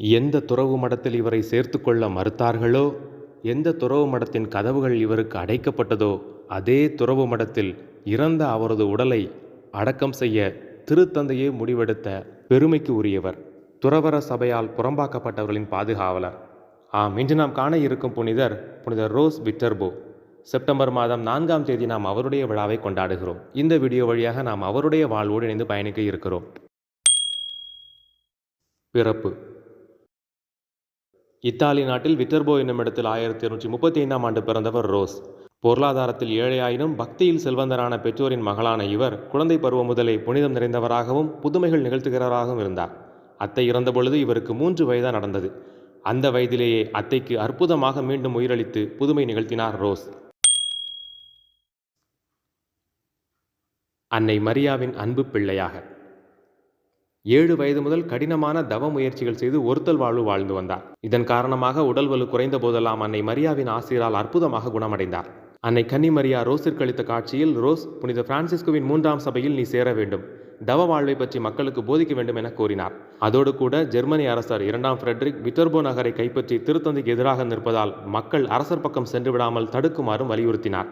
எந்த துறவு மடத்தில் இவரை சேர்த்து கொள்ள மறுத்தார்களோ எந்த துறவு மடத்தின் கதவுகள் இவருக்கு அடைக்கப்பட்டதோ அதே துறவு மடத்தில் இறந்த அவரது உடலை அடக்கம் செய்ய திருத்தந்தையே முடிவெடுத்த பெருமைக்கு உரியவர் துறவர சபையால் புறம்பாக்கப்பட்டவர்களின் பாதுகாவலர். ஆம் இன்று நாம் காண இருக்கும் புனிதர் புனிதர் ரோஸ் விட்டர்போ. செப்டம்பர் மாதம் நான்காம் தேதி நாம் அவருடைய விழாவை கொண்டாடுகிறோம். இந்த வீடியோ வழியாக நாம் அவருடைய வாழ்வோடு இணைந்து பயணிக்க இருக்கிறோம். பிறப்பு. இத்தாலி நாட்டில் விட்டர்போ என்னுமிடத்தில் ஆயிரத்தி இருநூற்றி முப்பத்தி ஐந்தாம் ஆண்டு பிறந்தவர் ரோஸ். பொருளாதாரத்தில் ஏழையாயினும் பக்தியில் செல்வந்தரான பெற்றோரின் மகளான இவர் குழந்தை பருவம் முதலே புனிதம் நிறைந்தவராகவும் புதுமைகள் நிகழ்த்துகிறவராகவும் இருந்தார். அத்தை இறந்த பொழுது இவருக்கு மூன்று வயதா நடந்தது. அந்த வயதிலேயே அத்தைக்கு அற்புதமாக மீண்டும் உயிரளித்து புதுமை நிகழ்த்தினார் ரோஸ். அன்னை மரியாவின் அன்பு பிள்ளையாக. ஏழு வயது முதல் கடினமான தவ முயற்சிகள் செய்து ஒருத்தல் வாழ்வு வாழ்ந்து வந்தார். இதன் காரணமாக உடல் வலு குறைந்த போதெல்லாம் அன்னை மரியாவின் ஆசிரியரால் அற்புதமாக குணமடைந்தார். அன்னை கன்னி மரியா ரோஸிற்கு அளித்த காட்சியில் ரோஸ் புனித பிரான்சிஸ்கோவின் மூன்றாம் சபையில் நீ சேர வேண்டும். தவ வாழ்வை பற்றி மக்களுக்கு போதிக்க வேண்டும் என கூறினார் அதோடு கூட ஜெர்மனி அரசர் இரண்டாம் ஃப்ரெட்ரிக் விட்டர்போ நகரை கைப்பற்றி திருத்தந்தைக்கு எதிராக நிற்பதால் மக்கள் அரசர் பக்கம் சென்று விடாமல் தடுக்குமாறும் வலியுறுத்தினார்.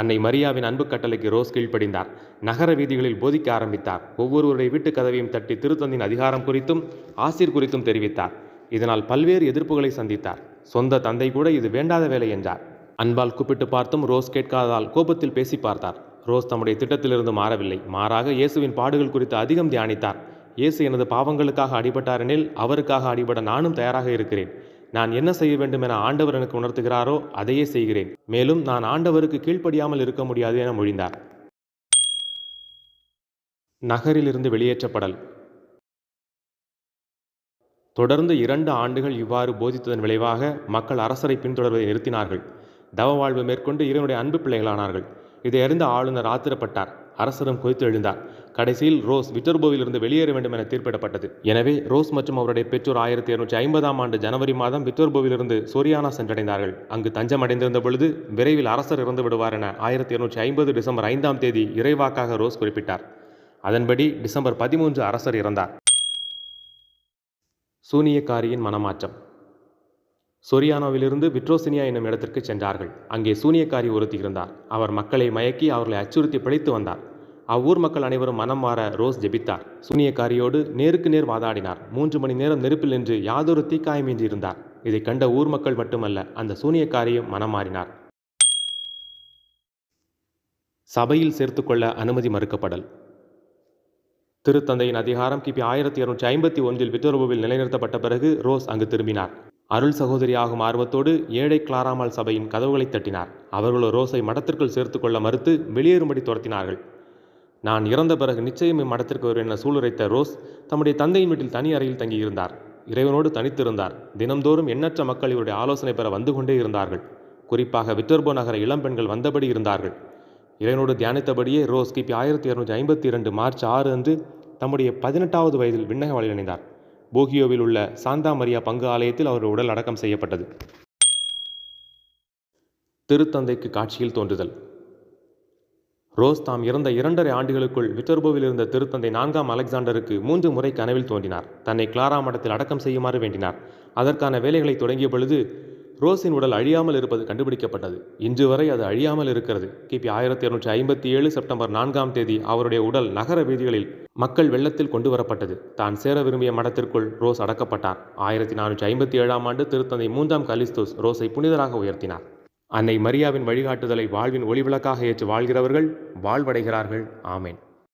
அன்னை மரியாவின் அன்பு கட்டளைக்கு ரோஸ் கீழ்ப்படிந்தார். நகர வீதிகளில் போதிக்க ஆரம்பித்தார். ஒவ்வொருவருடைய வீட்டுக் கதவையும் தட்டி திருத்தந்தின் அதிகாரம் குறித்தும் ஆசிர் குறித்தும் தெரிவித்தார். இதனால் பல்வேறு எதிர்ப்புகளை சந்தித்தார். சொந்த தந்தை கூட இது வேண்டாத வேலை என்றார். அன்பால் கூப்பிட்டு பார்த்தும் ரோஸ் கேட்காததால் கோபத்தில் பேசி பார்த்தார். ரோஸ் தம்முடைய திட்டத்திலிருந்து மாறவில்லை. மாறாக இயேசுவின் பாடுகள் குறித்து அதிகம் தியானித்தார். இயேசு எனது பாவங்களுக்காக அடிபட்டாரெனில் அவருக்காக அடிபட நானும் தயாராக இருக்கிறேன். நான் என்ன செய்ய வேண்டும் என ஆண்டவர் எனக்கு உணர்த்துகிறாரோ அதையே செய்கிறேன். மேலும் நான் ஆண்டவருக்கு கீழ்ப்படியாமல் இருக்க முடியாது என மொழிந்தார். நகரிலிருந்து வெளியேற்றப்படல். தொடர்ந்து இரண்டு ஆண்டுகள் இவ்வாறு போதித்ததன் விளைவாக மக்கள் அரசரை பின்தொடர்வதை நிறுத்தினார்கள். தவ வாழ்வு மேற்கொண்டு இறைவனுடைய அன்பு பிள்ளைகளானார்கள். இதை அறிந்த ஆளுநர் ஆத்திரப்பட்டார். அரசரும் கொதித்து எழுந்தார் கடைசியில் ரோஸ் விட்டர்போவிலிருந்து வெளியேற வேண்டும் என தீர்ப்பிடப்பட்டது. எனவே ரோஸ் மற்றும் அவருடைய பெற்றோர் ஆயிரத்தி இருநூற்றி ஐம்பதாம் ஆண்டு ஜனவரி மாதம் விட்டர்போவிலிருந்து சோரியானா சென்றடைந்தார்கள். அங்கு தஞ்சம் அடைந்திருந்த பொழுது விரைவில் அரசர் இறந்து விடுவார் என ஆயிரத்தி இருநூற்றி ஐம்பது டிசம்பர் ஐந்தாம் தேதி இறைவாக்காக ரோஸ் குறிப்பிட்டார். அதன்படி டிசம்பர் பதிமூன்று அரசர் இறந்தார். சூனியக்காரியின் மனமாற்றம். சொரியானோவிலிருந்து விட்ரோசினியா என்னும் இடத்திற்கு சென்றார்கள். அங்கே சூனியக்காரி ஒருத்தி இருந்தார். அவர் மக்களை மயக்கி அவர்களை அச்சுறுத்தி பிழைத்து வந்தார். அவ்வூர் மக்கள் அனைவரும் மனம் மாற ரோஸ் ஜெபித்தார். சூனியக்காரியோடு நேருக்கு நேர் வாதாடினார். மூன்று மணி நேரம் நெருப்பில் நின்று யாதொரு தீக்காயமின்றி இருந்தார். இதை கண்ட ஊர் மக்கள் மட்டுமல்ல அந்த சூனியக்காரியும் மனம் மாறினார். சபையில் சேர்த்துக்கொள்ள அனுமதி மறுக்கப்படல். திருத்தந்தையின் அதிகாரம் கிபி ஆயிரத்தி இருநூற்றி ஐம்பத்தி ஒன்றில் விட்டோரபுவில் நிலைநிறுத்தப்பட்ட பிறகு ரோஸ் அங்கு திரும்பினார். அருள் சகோதரியாகும் ஆர்வத்தோடு ஏழை கிளாராமால் சபையின் கதவுகளை தட்டினார். அவர்களோ ரோஸை மடத்திற்குள் சேர்த்து கொள்ள மறுத்து வெளியேறும்படி துரத்தினார்கள். நான் இறந்த பிறகு நிச்சயம் இம்மடத்திற்கு வருவேன் என சூளுரைத்த ரோஸ் தம்முடைய தந்தையின் வீட்டில் தனி அறையில் தங்கியிருந்தார். இறைவனோடு தனித்திருந்தார் தினம்தோறும் எண்ணற்ற மக்கள் இவருடைய ஆலோசனை பெற வந்து கொண்டே இருந்தார்கள். குறிப்பாக விட்டர்போ நகர இளம்பெண்கள் வந்தபடி இருந்தார்கள். இறைவனோடு தியானித்தபடியே ரோஸ் கிபி ஆயிரத்தி இரநூற்றி ஐம்பத்தி இரண்டு மார்ச் ஆறு அன்று தம்முடைய பதினெட்டாவது வயதில் விண்ணக வழியில் போகியோவில் உள்ள சாந்தா மரியா பங்கு ஆலயத்தில் அவருடைய உடல் அடக்கம் செய்யப்பட்டது. திருத்தந்தைக்கு காட்சியில் தோன்றுதல். ரோஸ் தாம் இறந்த இரண்டரை ஆண்டுகளுக்குள் விட்டர்போவில் இருந்த திருத்தந்தை நான்காம் அலெக்சாண்டருக்கு மூன்று முறை கனவில் தோன்றினார். தன்னை கிளாரா மடத்தில் அடக்கம் செய்யுமாறு வேண்டினார். அதற்கான வேலைகளை தொடங்கிய பொழுது ரோஸின் உடல் அழியாமல் இருப்பது கண்டுபிடிக்கப்பட்டது. இன்று வரை அது அழியாமல் இருக்கிறது. கிபி ஆயிரத்தி இருநூற்றி ஐம்பத்தி ஏழு செப்டம்பர் நான்காம் தேதி அவருடைய உடல் நகர வீதிகளில் மக்கள் வெள்ளத்தில் கொண்டு வரப்பட்டது. தான் சேர விரும்பிய மடத்திற்குள் ரோஸ் அடக்கப்பட்டார். ஆயிரத்தி நானூற்றி ஐம்பத்தி ஏழாம் ஆண்டு திருத்தந்தை மூன்றாம் கலிஸ்தோஸ் ரோஸை புனிதராக உயர்த்தினார். அன்னை மரியாவின் வழிகாட்டுதலை வாழ்வின் ஒளிவிளக்காக ஏற்று வாழ்கிறவர்கள் வாழ்வடைகிறார்கள். ஆமேன்.